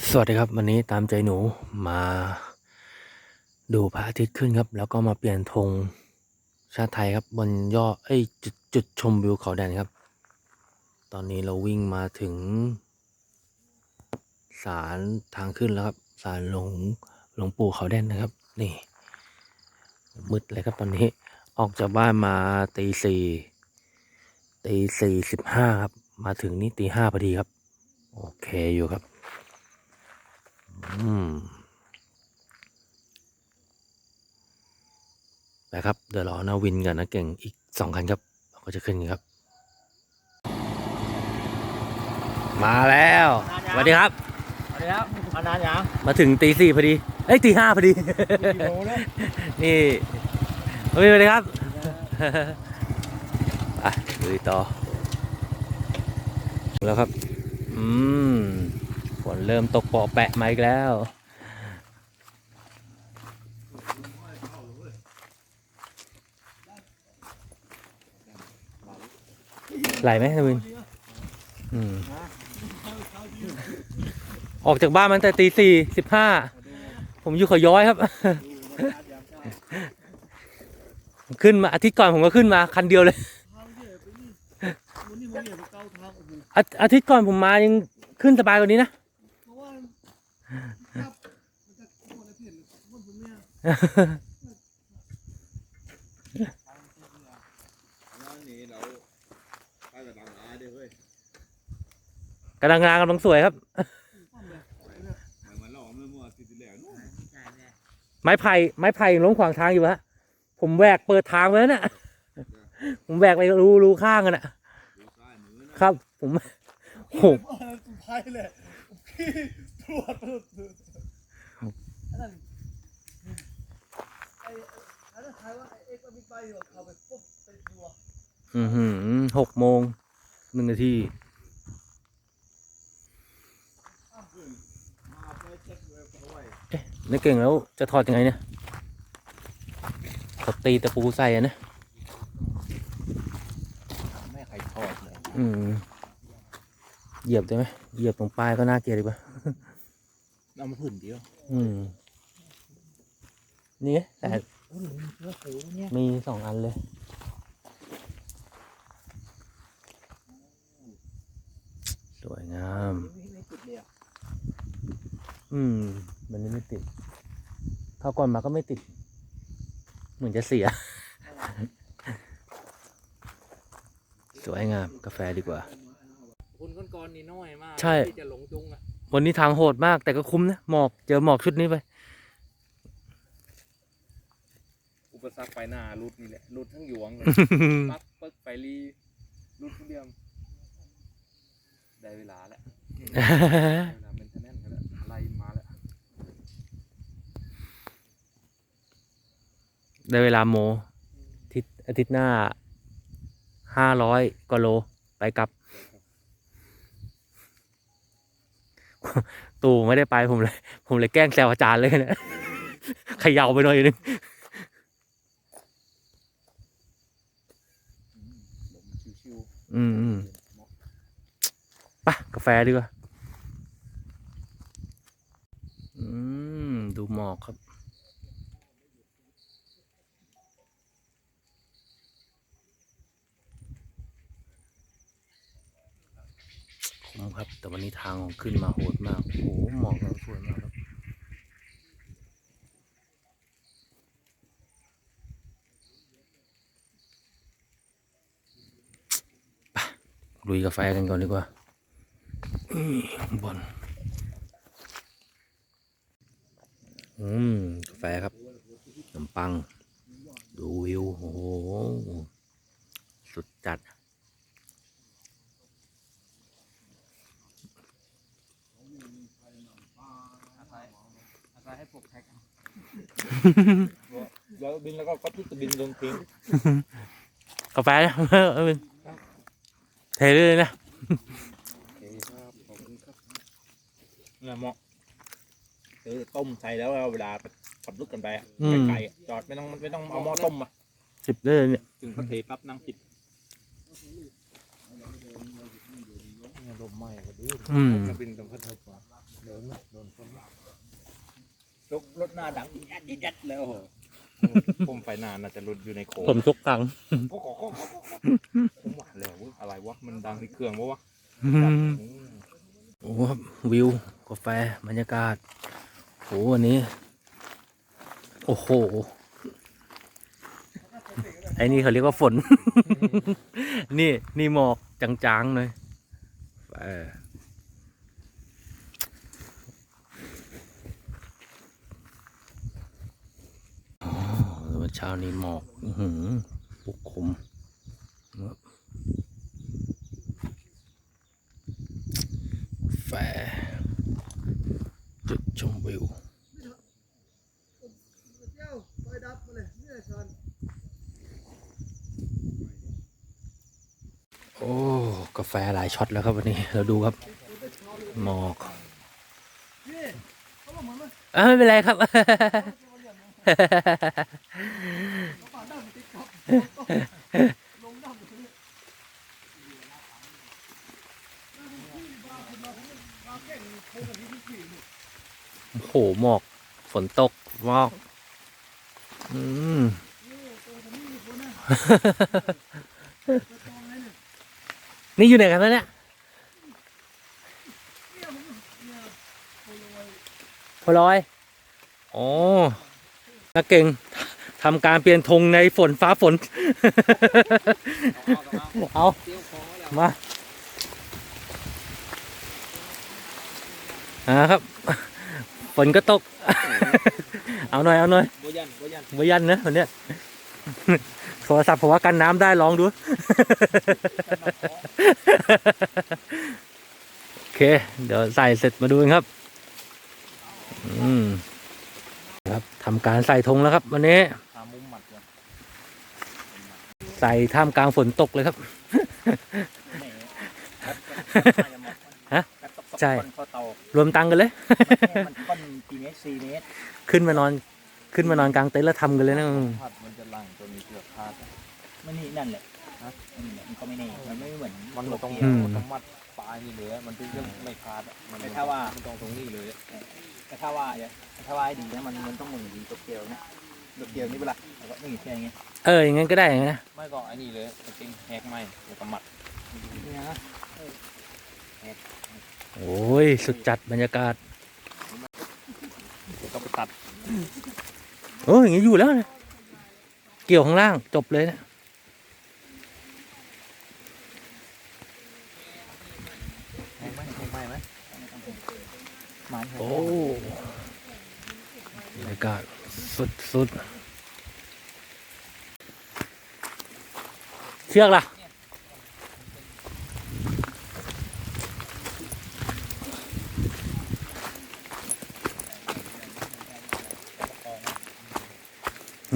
สวัสดีครับ วันนี้ตามใจหนูมาดูพระอาทิตย์ขึ้นครับ แล้วก็มาเปลี่ยนธงชาติไทยครับ บนยอดเอ้จุดจุดชมวิวเขาแดนครับ ตอนนี้เราวิ่งมาถึงศาลทางขึ้นแล้วครับศาลหลวงหลวงปู่เขาแดนนะครับ นี่ มืดเลยครับตอนนี้ออกจากบ้านมาตีสี่ตีสี่สิบห้าครับ มาถึงนี่ตีห้าพอดีครับ โอเคอยู่ครับ อืมไปครับ เดี๋ยวรอนาวินกับนาเก่งอีกสองคันครับ เราก็จะขึ้นกันครับ มาแล้วสวัสดีครับสวัสดีครับมานานยังมาถึงตีสี่พอดี เอ้ยตีห้าพอดีกี่โมงแล้วนี่สวัสดีครับอะลุยต่อแล้วครับ อืม ฝนเริ่มตกเปาะแปะมาอีกแล้ว ไหลไหมทวินออกจากบ้านมันแต่ตีสี่สิบห้า ผมอยู่ขย้อยครับ ขึ้นมาอาทิตย์ก่อนผมก็ขึ้นมาคันเดียวเลย อาทิตย์ก่อนผมมายังขึ้นสบายกว่านี้นะ กับดังอาด้วยเว้ยกำลังงานกำลังสวยครับปั้มเลยเหมือนมันหลอกเมื่อเมื่ออาทิตย์ที่แล้วนู่นไม้ไผ่ไม้ไผ่ยังล้มขวางทางอยู่ฮะ ผมแหวกเปิดทางไว้แล้วน่ะผมแหวกไปรูรูข้างกันน่ะดูซ้ายมือนะครับ ผมโอ้โหสุดท้ายเลยขี้ตรวจ ตรวจตรวจอันนั้นไอ้อันนั้นใครว่าไอ้เอ็กซ์บิ๊กไบค์เหรอเขาไปปุ๊บไปดูอะอือหือหกโมงหนึ่งนาทีมาไปเช็คเลยเอาไว้นี่เก่งแล้วจะถอดยังไงเนี่ยเขาตีตะปูใส่อะนะไม่ใครทอดเลยอืมเหยียบได้ไหมเหยียบตรงปลายก็น่าเกลียดดีป่ะเอามาผื่นเดียว อืม นี่แต่โอ้โหเชื้อโคเนี่ยมีสองอันเลยสวยงาม ไม่ติดเลยอะอืม มันนี่ไม่ติดเขาก่อนมาก็ไม่ติด เหมือนจะเสีย สวยงาม กาแฟดีกว่าคนก้อนๆนี่น้อยมากใช่ ที่จะหลงจุงอะ วันนี้ทางโหดมากแต่ก็คุ้มนะ หมอก เจอหมอกชุดนี้ไป อุปสรรคไปหน้ารุดนี่แหละรุดทั้งหยวงเลยปักปึ๊กไปรีรุดทุเรียมได้เวลาแล้วได้เวลาเป็นทนแนนกันแล้วไล่มาแล้วได้เวลาโมอาทิตย์อาทิตย์หน้าห้าร้อยกว่าโลไปกลับ ตู่ไม่ได้ไปผมเลย ผมเลยแกล้งแซวอาจารย์เลยนะเขย่าไปหน่อยนึง ลมชิว อืมอืมไปะกาแฟดีกว่า อืม ดูหมอกครับ คุ้มครับ แต่วันนี้ทางขึ้นมาโหดมาก โอ้โหหมอกสวยมากครับ ลุยกาแฟกันก่อนดีกว่าอื้อข้างบนอืมกาแฟครับขนมปัง ดูวิว โอ้โห สุดจัดอาศัยให้ปลุกแท็กๆแล้วบินแล้วก็ก็ทุกบินลงทิ้งกาแฟนะเอาเป็นเทเลยนะโอเคครับขอบคุณครับนี่เหมาะซื้อต้มใส่แล้วเวลาขับรถกันไปอะอืม ไกลๆอะจอดไม่ต้องไม่ต้องเอาหม้อต้มอะสิบเลยเนี่ยถึงก็เทปั๊บนั่งปิดเนี่ยลมไหม้ก็ดีอืมเครื่องบินต้องพัดเทิบมาโดนไหมโดนคนไหมรถรถหน้าดังยัดยัดแล้วโอ้โห ผมไปนานน่าจะรถอยู่ในโค้งผมทุกครั้งก็ขอก็ขอผมว่าแล้วเว้ยอะไรวะ มันดังที่เครื่องวะวะโอ้ครับวิวกาแฟบรรยากาศโหวันนี้ โอ้โห ไอ้นี่เขาเรียกว่าฝน นี่นี่หมอกจางๆเลยเอออ๋อวัน เช้านี้หมอกอื้อหือปกคลุมครับแฟจุดชมวิวเจ้าไฟดับมาเลยนี่ชันโอ้ กาแฟหลายช็อตแล้วครับวันนี้ เราดูครับ หมอกนี่เขาบอกเหมือนมันอะไม่เป็นไรครับ โอ้โหหมอก ฝนตกหมอก อืม นี่อยู่ไหนกันแล้วเนี่ยพลอย อ๋อ นักเก่งทำการเปลี่ยนธงในฝนฟ้าฝน เอามาอ่าครับ ฝนก็ตก เอาหน่อย เอาหน่อยโบยันโบยันไว้ยันนะวันเนี้ยโทรศัพท์ผมว่ากันน้ำได้ลองดู โอเค เดี๋ยวใส่เสร็จมาดูกันครับ อืม ครับทำการใส่ธงแล้วครับ วันนี้ทามุมหมัดก่อนใส่ท่ามกลางฝนตกเลยครับฮะใช่ข้อเตารวมตังค์กันเลยมันค่อนกี่เมตรสี่เมตรขึ้นมานอนขึ้นมานอนกลางเต็นท์แล้วทำกันเลยนะอืมพัดมันจะลั่งตัวนี้เกือบพลาดมันนี่นั่นแหละฮะนั่นแหละมันก็ไม่แน่มันไม่เหมือนมันต้องโตเกียวต้องมัดป ลายนี่เลยมันถึงจะไม่พลาดอะมันแต่ถ้าว่ามั นต้องตรงนี้เลยแต่ถ้าว่าแต่ถ้าว่าให้ดีนะมันมันต้องเหมือนดีโตเกียวนะโตเกียวนี่เปะล่าแล้วก็นี่แค่อย่างเงี้ยเอออย่างงั้นก็ได้อย่างงั้นนะไม่ก็ไอ้นี่เลยจริงแหกไหมแล้วก็มัดนี่นะโอ้ยสุดจัดบรรยากาศแล้วก็ไปตัด โอ้ยอย่างงี้อยู่แล้วนะเกี่ยวข้างล่างจบเลยนะ แหกไหมแหกไหมไหม มันโอ้บรรยากาศสุดสุดเชือกล่ะ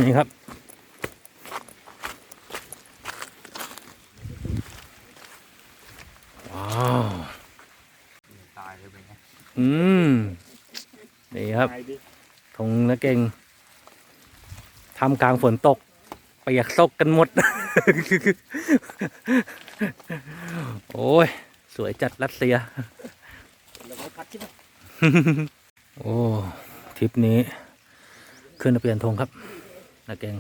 นี่ครับ ว้าว ตายเลยเป็นไง อืม นี่ครับ ตายดิ ทงนะเก่งทำกลางฝนตกเปียกซกกันหมด โอ้ย สวยจัดรัสเซีย โอ้ทริปนี้ ขึ้นมาเปลี่ยนธงครับนะเก่ง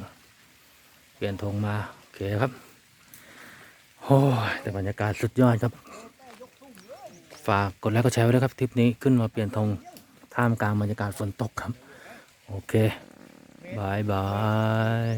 เปลี่ยนธงมา โอเคครับ โอ้ย แต่บรรยากาศสุดยอดครับ ฝากกดไลค์กดแชร์ไว้ด้วยครับทริปนี้ขึ้นมาเปลี่ยนธงท่ามกลางบรรยากาศฝนตกครับ โอเคบายบาย